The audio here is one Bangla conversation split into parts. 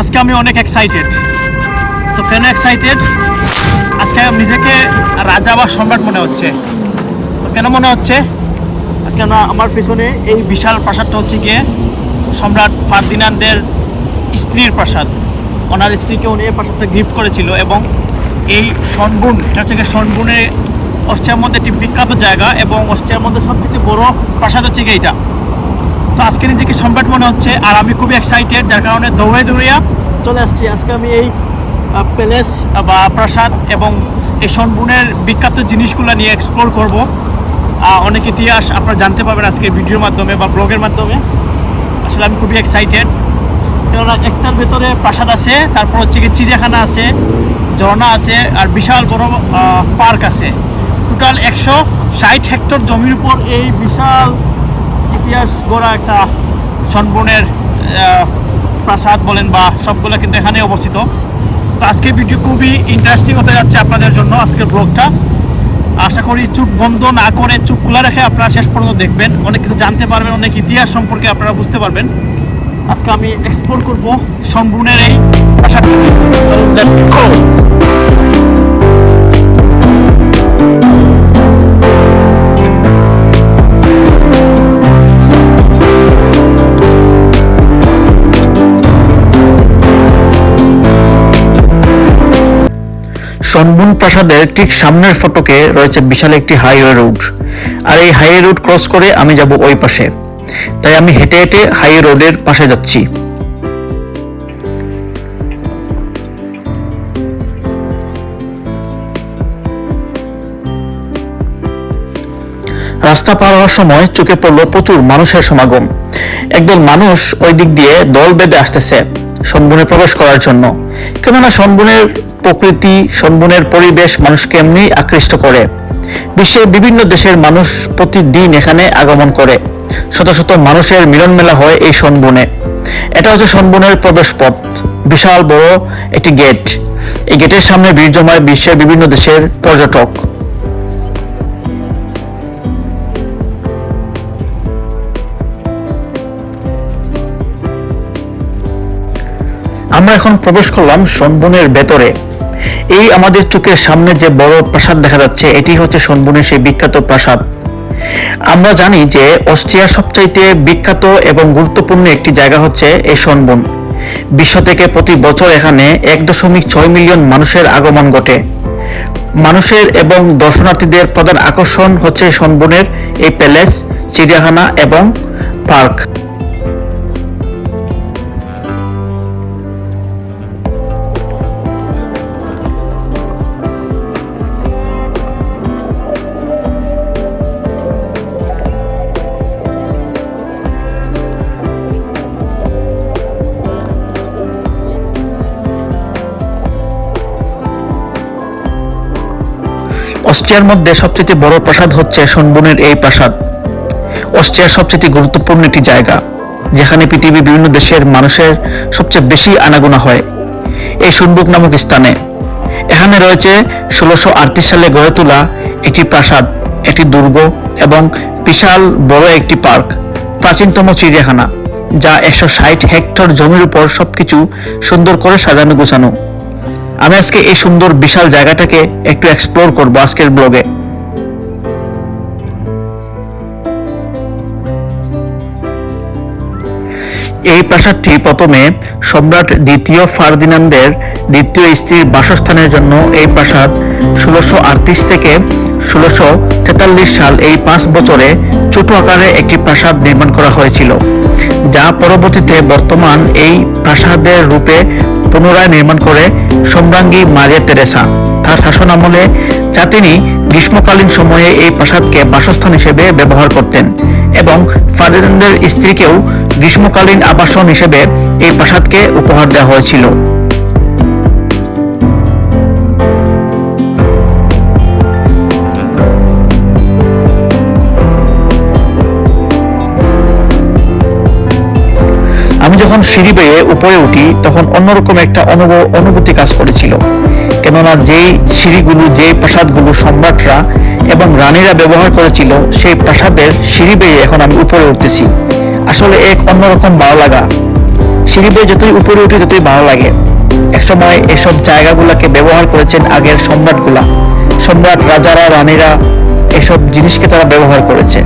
আজকে আমি অনেক এক্সাইটেড তো কেন এক্সাইটেড আজকে নিজেকে রাজা বা সম্রাট মনে হচ্ছে। তো কেন মনে হচ্ছে? কেন আমার পেছনে এই বিশাল প্রাসাদটা হচ্ছে গিয়ে সম্রাট ফার্দিনান্দের স্ত্রীর প্রাসাদ। ওনার স্ত্রীকে উনি এই প্রাসাদটা গিফট করেছিল এবং এই সনবুন এটা হচ্ছে সনবুনে অস্ট্রিয়ার মধ্যে একটি বিখ্যাত জায়গা এবং অস্ট্রিয়ার মধ্যে সবথেকে বড় প্রাসাদ হচ্ছে গিয়ে এইটা তো আজকে নিজেকে সম্রাট মনে হচ্ছে, আর আমি খুবই এক্সাইটেড যার কারণে দৌড়ে দৌড়িয়া চলে আসছি। আজকে আমি এই প্যালেস বা প্রাসাদ এবং এই সনবুনের বিখ্যাত জিনিসগুলো নিয়ে এক্সপ্লোর করব। অনেক ইতিহাস আপনারা জানতে পারবেন আজকে ভিডিওর মাধ্যমে বা ব্লগের মাধ্যমে। আসলে আমি খুবই এক্সাইটেড কেননা একটার ভেতরে প্রাসাদ আছে, তারপর হচ্ছে কি চিড়িয়াখানা আছে, ঝর্ণা আছে, আর বিশাল বড় পার্ক আছে। টোটাল একশো ষাট হেক্টর জমির উপর এই বিশাল ইতিহাস গড়া একটা সনবনের প্রাসাদ বলেন বা সবগুলো কিন্তু এখানে অবস্থিত। তো আজকের ভিডিও খুবই ইন্টারেস্টিং হতে যাচ্ছে আপনাদের জন্য আজকের ব্লগটা আশা করি চোখ বন্ধ না করে চোখ খোলা রেখে আপনারা শেষ পর্যন্ত দেখবেন। অনেক কিছু জানতে পারবেন, অনেক ইতিহাস সম্পর্কে আপনারা বুঝতে পারবেন। আজকে আমি এক্সপ্লোর করব সম্পূর্ণের এই সনবুন প্রাসাদের ঠিক সামনের ফটকে রয়েছে বিশাল একটি হাইওয়ে রোড। আর এই হাইওয়ে রোড ক্রস করে আমি যাব ওই পাশে। তাই আমি হেঁটে হেঁটে হাইওয়ে রোডের পাশে যাচ্ছি। রাস্তা পার হওয়ার সময় চোখে পড়ল প্রচুর মানুষের সমাগম। একদল মানুষ ওই দিক দিয়ে দল বেঁধে আসতেছে। সনবনে প্রবেশ করার জন্য। কেননা সনবনের প্রকৃতি সনবনের পরিবেশ মানুষকে এমনি আকৃষ্ট করে। বিশ্বের বিভিন্ন দেশের মানুষ প্রতিদিন এখানে আগমন করে। শত শত মানুষের মিলন মেলা হয় এই সনবনে এটা হচ্ছে সনবনের প্রবেশ পথ বিশাল বড় একটি গেট। এই গেটের সামনে জমায় বিশ্বের বিভিন্ন দেশের পর্যটক। আমরা এখন প্রবেশ করলাম সনবনের ভেতরে। এই আমাদের চোখের সামনে যে বড় প্রাসাদ দেখা যাচ্ছে, এটি হচ্ছে সনবনের সেই বিখ্যাত প্রাসাদ। আমরা জানি যে অস্ট্রিয়ার সবচাইতে বিখ্যাত এবং গুরুত্বপূর্ণ একটি জায়গা হচ্ছে এই সনবন বিশ্ব থেকে প্রতি বছর এখানে এক দশমিক ছয় মিলিয়ন মানুষের আগমন ঘটে। মানুষের এবং দর্শনার্থীদের প্রধান আকর্ষণ হচ্ছে সনবনের এই প্যালেস, চিড়িয়াখানা এবং পার্ক। অস্ট্রিয়ার মধ্যে সবচেয়ে বড় প্রাসাদ হচ্ছে সনবনের এই প্রাসাদ। অস্ট্রিয়ার সবচেয়ে গুরুত্বপূর্ণ একটি জায়গা, যেখানে পৃথিবীর বিভিন্ন দেশের মানুষের সবচেয়ে বেশি আনাগোনা হয়। এই সুনবুক নামক স্থানে। এখানে রয়েছে ষোলোশো সালে গড়ে তোলা একটি প্রাসাদ, একটি দুর্গ এবং বিশাল বড় একটি পার্ক, প্রাচীনতম চিড়িয়াখানা, যা একশো ষাট হেক্টর জমির উপর সবকিছু সুন্দর করে সাজানো গোছানো। আমি আজকে এই সুন্দর বিশাল জায়গাটাকে একটু এক্সপ্লোর করব আজকের ব্লগে এই প্রাসাদটি প্রথমে সম্রাট দ্বিতীয় ফার্দিনান্দের দ্বিতীয় স্ত্রীর বাসস্থানের জন্য এই প্রাসাদ ষোলোশো থেকে ষোলোশো সাল এই পাঁচ বছরে ছোট আকারে একটি প্রাসাদ নির্মাণ করা হয়েছিল, যা পরবর্তীতে বর্তমান এই প্রাসাদের রূপে পুনরায় নির্মাণ করে সম্রাঙ্গী মারিয়া তেরেসা। তার শাসন আমলে যা তিনি গ্রীষ্মকালীন সময়ে এই প্রাসাদকে বাসস্থান হিসেবে ব্যবহার করতেন। এবং ফার্দিনান্দের স্ত্রীকেও গ্রীষ্মকালীন আবাসন হিসেবে এই প্রাসাদকে উপহার দেওয়া হয়েছিল। আমি যখন সিঁড়ি বেয়ে উপরে উঠি, তখন অন্যরকম একটা অনুভূতি কাজ করেছিল। কেননা যেই সিঁড়িগুলো, যেই প্রাসাদগুলো সম্রাটরা এবং রানীরা ব্যবহার করেছিল, সেই প্রাসাদের সিঁড়ি বেয়ে এখন আমি উপরে উঠতেছি। আসলে এক অন্যরকম ভালো লাগা। সিঁড়ি বেয়ে যতই উপরে উঠে ততই ভালো লাগে। একসময় এসব জায়গাগুলোকে ব্যবহার করেছেন আগের সম্রাটগুলা। সম্রাট, রাজারা, রানীরা এসব জিনিসকে তারা ব্যবহার করেছে।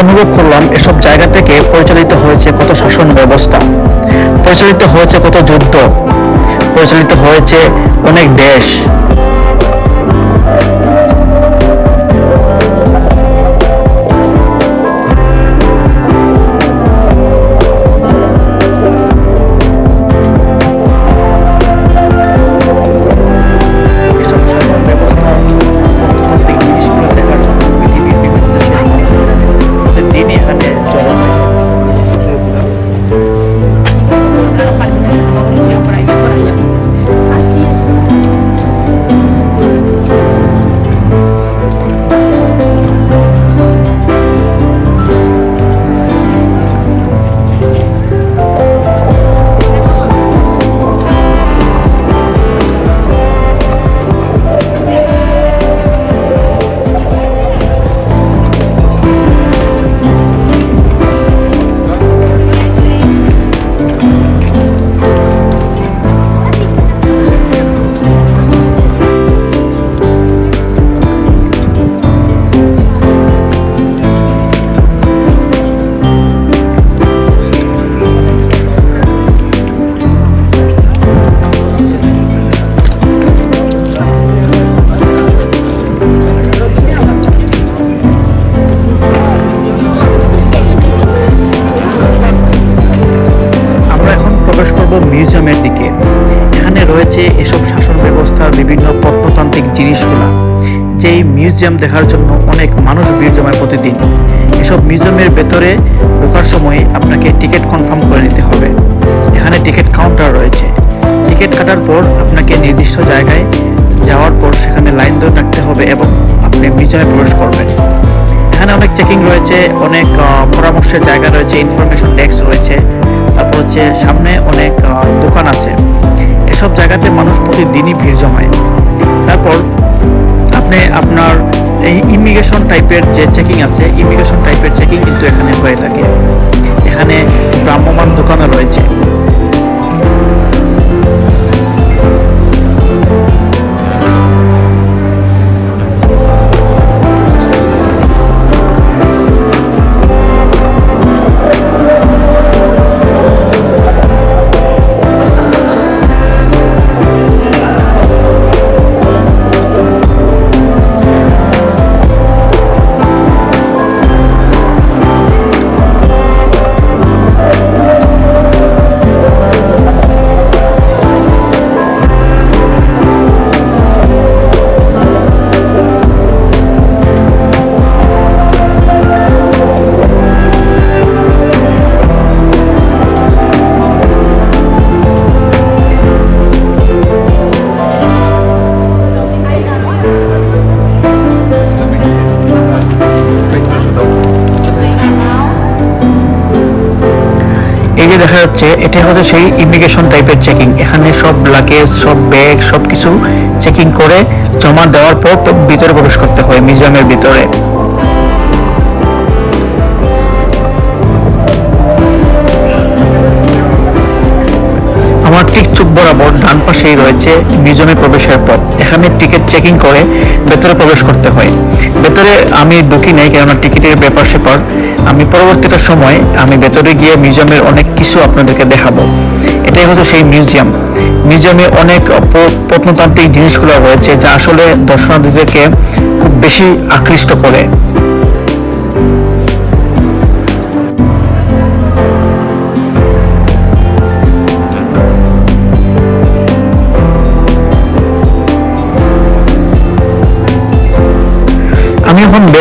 অনুভব করলাম এসব জায়গা থেকে পরিচালিত হয়েছে কত শাসন ব্যবস্থা, পরিচালিত হয়েছে কত যুদ্ধ, পরিচালিত হয়েছে অনেক দেশ। মিউজিয়ামের দিকে। এখানে রয়েছে এসব শাসন ব্যবস্থার বিভিন্ন প্রত্নতান্ত্রিক জিনিসগুলা, যেই মিউজিয়াম দেখার জন্য অনেক মানুষ ভিড় জমায় প্রতিদিন। এসব মিউজিয়ামের ভেতরে ঢোকার সময় আপনাকে টিকিট কনফার্ম করে নিতে হবে। এখানে টিকিট কাউন্টার রয়েছে। টিকিট কাটার পর আপনাকে নির্দিষ্ট জায়গায় যাওয়ার পর সেখানে লাইন ধরে থাকতে হবে এবং আপনি মিউজিয়ামে প্রবেশ করবেন। এখানে অনেক চেকিং রয়েছে, অনেক পরামর্শের জায়গা রয়েছে, ইনফরমেশন ডেস্ক রয়েছে। হচ্ছে সামনে অনেক দোকান আছে। এসব জায়গাতে মানুষ প্রতিদিনই ভিড় জমায়। তারপর আপনি আপনার এই ইমিগ্রেশন টাইপের যে চেকিং আছে, ইমিগ্রেশন টাইপের চেকিং কিন্তু এখানে হয়ে থাকে। এখানে ভ্রাম্যমান দোকানও রয়েছে। দেখা এটা হচ্ছে সেই ইমিগ্রেশন টাইপের চেকিং। এখানে সব লাগেজ সব ব্যাগ সব কিছু চেকিং করে জমা দেওয়ার পর ভিতরে প্রবেশ করতে হয়, মিউজিয়ামের ভিতরে। বরাবর ডান পাশেই রয়েছে মিউজিয়ামে প্রবেশের পথ। এখানে টিকিট চেকিং করে ভেতরে প্রবেশ করতে হয়। ভেতরে আমি ঢুকি নাই কেননা টিকিটের ব্যাপার স্যাপার। আমি পরবর্তীটা সময় আমি ভেতরে গিয়ে মিউজিয়ামের অনেক কিছু আপনাদেরকে দেখাবো। এটাই হচ্ছে সেই মিউজিয়াম। মিউজিয়ামে অনেক প্রত্নতান্ত্রিক জিনিসগুলো রয়েছে যা আসলে দর্শনার্থীদেরকে খুব বেশি আকৃষ্ট করে।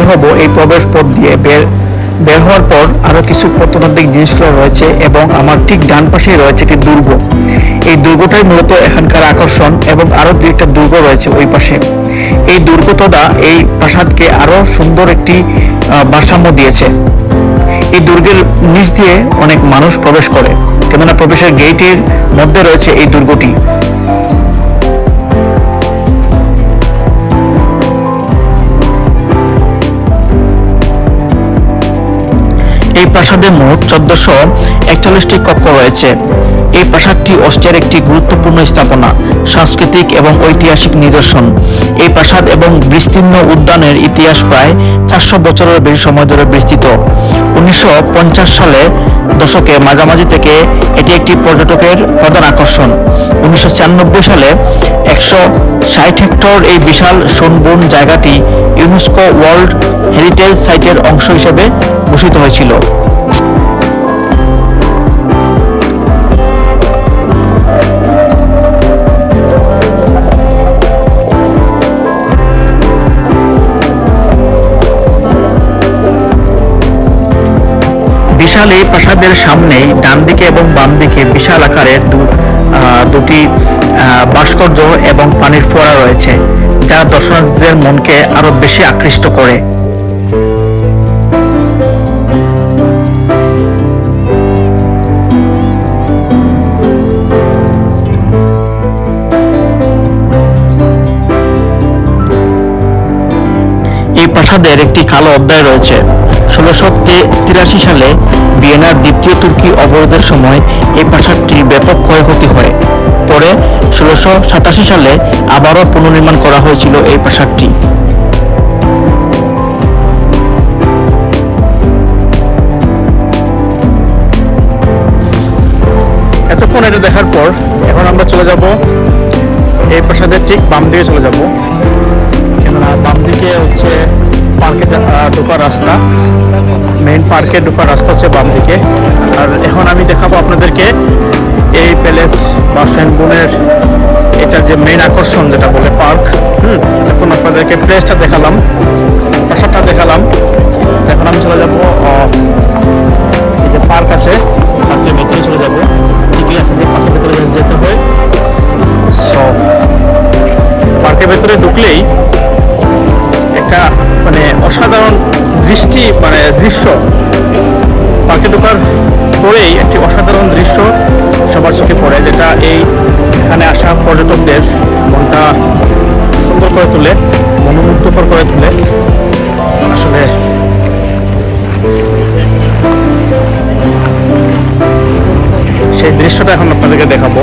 বের হব, এই প্রবেশ পথ দিয়ে বের বের হওয়ার পর আরও কিছু প্রত্নতান্ত্রিক জিনিসগুলো রয়েছে এবং আমার ঠিক ডান পাশেই রয়েছে একটি দুর্গ। এই দুর্গটাই মূলত এখানকার আকর্ষণ এবং আরও দুই একটা দুর্গ রয়েছে ওই পাশে। এই দুর্গতটা এই প্রাসাদকে আরও সুন্দর একটি ভারসাম্য দিয়েছে। এই দুর্গের নিচ দিয়ে অনেক মানুষ প্রবেশ করে। কেননা প্রবেশের গেটের মধ্যে রয়েছে এই দুর্গটি। এই প্রাসাদে মোট চোদ্দশো একচল্লিশটি কক্ষ রয়েছে। এই প্রাসাদটি অস্ট্রিয়ার একটি গুরুত্বপূর্ণ স্থাপনা, সাংস্কৃতিক এবং ঐতিহাসিক নিদর্শন। এই প্রাসাদ এবং বিস্তীর্ণ উদ্যানের ইতিহাস প্রায় চারশো বছরের বেশি সময় ধরে বিস্তৃত। উনিশশো পঞ্চাশ সালে দশকে মাঝামাঝি থেকে এটি একটি পর্যটকের প্রধান আকর্ষণ। উনিশশো ছিয়ানব্বই সালে একশো ষাট হেক্টর এই বিশাল সোনবন জায়গাটি ইউনেস্কো ওয়ার্ল্ড হেরিটেজ সাইটের অংশ হিসেবে ঘোষিত হয়েছিল। বিশাল এই প্রাসাদের সামনেই ডান দিকে এবং বাম দিকে বিশাল আকারের দুটি ভাস্কর্য এবং পানির ফোয়ারা রয়েছে যা দর্শনার্থীদের মনকে আরও বেশি আকৃষ্ট করে। এই প্রাসাদের একটি কালো অধ্যায় রয়েছে। ষোলোশো তিরাশি সালে ভিয়েনার দ্বিতীয় তুর্কি অবরোধের সময় এই প্রাসাদটির ব্যাপক ক্ষয়ক্ষতি হয়। পরে ষোলোশো সাতাশি সালে আবারও পুনর্নির্মাণ করা হয়েছিল এই প্রাসাদটি। এতক্ষণ এটা দেখার পর এখন আমরা চলে যাব এই প্রাসাদের ঠিক বাম দিকে চলে যাব। বাম দিকে হচ্ছে পার্কে ঢোকার রাস্তা। মেইন পার্কে ঢোকার রাস্তা হচ্ছে বাম দিকে আর এখন আমি দেখাবো আপনাদেরকে এই প্যালেস বা সেনবনের এটার যে মেইন আকর্ষণ যেটা বলে পার্ক হুম, এখন আপনাদেরকে প্লেসটা দেখালাম, প্রাসাদটা দেখালাম। এখন আমি চলে যাব এই যে পার্ক আছে পার্কের ভেতরে চলে যাব। ঠিকই আছে যে পার্কের ভেতরে যেতে হয় সো পার্কের ভেতরে ঢুকলেই মানে অসাধারণ দৃষ্টি মানে দৃশ্য। পার্কে ঢোকার পরেই একটি অসাধারণ দৃশ্য সবার চোখে পড়ে, যেটা এই এখানে আসা পর্যটকদের মনটা সুন্দর করে তোলে, মনোমুগ্ধকর করে তোলে। আসলে সেই দৃশ্যটা এখন আপনাদেরকে দেখাবো।